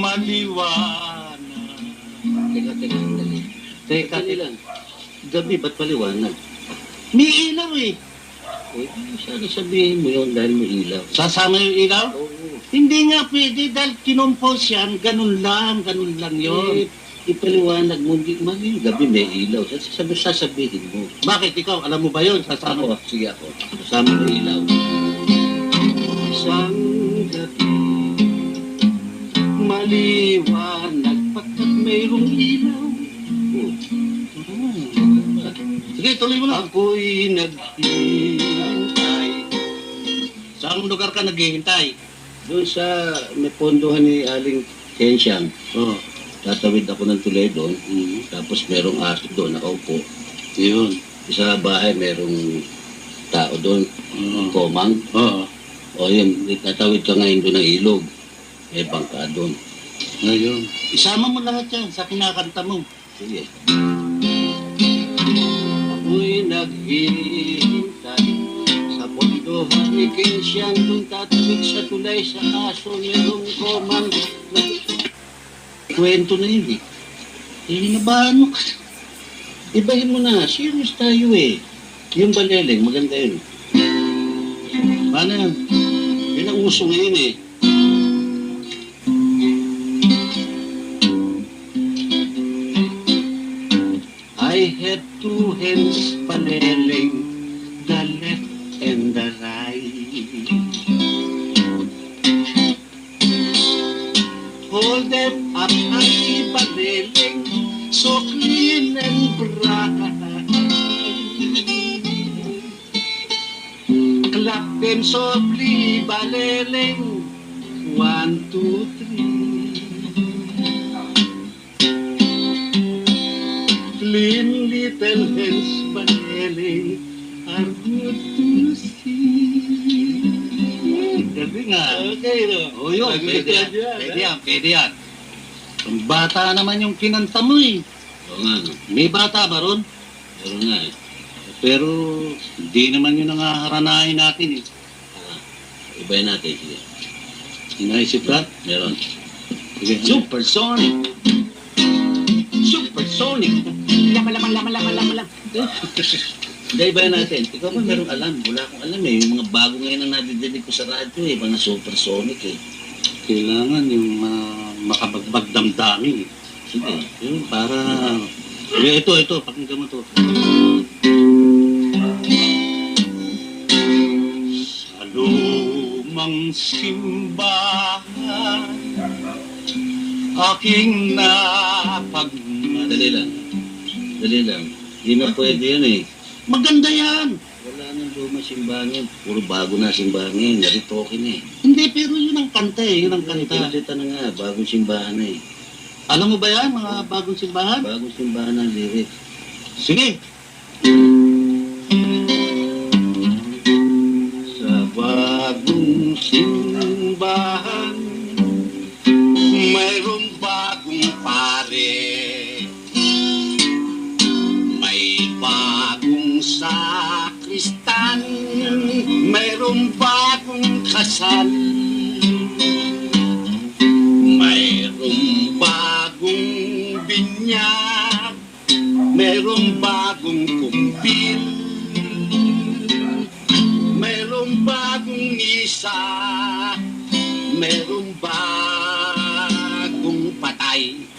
maliwanag. Teka, teka, sandali. Teka, lang. Gabi, ba't paliwanag? may ilaw eh. Uy, sana sabihin mo yun dahil may ilaw. Sasama yung ilaw? Oo. Hindi nga pwede dahil kinompose yan, ganun lang, ganun lang yun. Eh, ipaliwanag mo, di man yung gabi may ilaw. Sasabi, sasabihin mo. Bakit ikaw, alam mo ba yun? Sasama Ako, sige ako. Kasama mo ilaw. Isang gabi, maliwanag pagkat mayroong ilaw. Oh. Sige, tuloy mo na. Ako'y naghihintay Saan lugar ka naghihintay? doon sa may pondohan ni Aling Kensyang. Oh, Tatawid ako ng tulay doon. Tapos merong aso doon, nakaupo. yun. Sa bahay merong tao doon, Oo. komang. Oo. O yun, tatawid ka ngayon doon ng ilog. May bangka doon. Ngayon. Isama mo lahat yan sa kinakanta mo. Sige. Ako'y naghihintay sa pondohan ni Kensyang doon tatawid sa tulay sa aso merong komang. Kwento na yun eh. Eh, nabahan mo ka. Ibahin mo na, serious tayo eh. Yung baleleng, maganda yun. Paano? Yun ang uso ngayon eh. Had two hands paneleng, the left and the right. Hold them up high, paneleng, so clean and bright. Clap them softly, baleleng. One, two, three. Clean little hands, baleleng, are good to see. Gabi nga. Okay, no? O yun, pwede yan. Pwede yan, pwede yan. Ang bata naman yung kinanta mo eh. Oo nga, no? May bata ba ron? Pero nga eh. Pero hindi naman yun ang haharanahin natin eh. Ibahin natin, sige. Inaisip ka? Meron. Sige. Supersonic! Supersonic! Hindi, ibahin natin. Ikaw ba meron alam? Wala akong alam eh. Yung mga bago ngayon na nadidinig ko sa radyo eh. Mga supersonic eh. Kailangan yung uh, makabagbag damdamin eh. Sige. Yun, para... Eh, ito, ito, pakinggan mo to. Sa lumang simbahan Aking napagmali Dali lang. Dali lang. Hindi na pwede yan eh. Maganda yan! Wala nang luma simbahan yan. Puro bago na simbahan ngayon. Naritokin eh. Hindi, pero yun ang kanta eh, yun ang kanta. Pinalitan na nga. Bagong simbahan na eh. Alam mo ba yan, mga bagong simbahan? Bagong simbahan ng lyrics. Sige, Sa sakristan, mayroong bagong kasal. Mayroong bagong binyag, mayroong bagong kumpil. Merong bagong isa, merong bagong patay.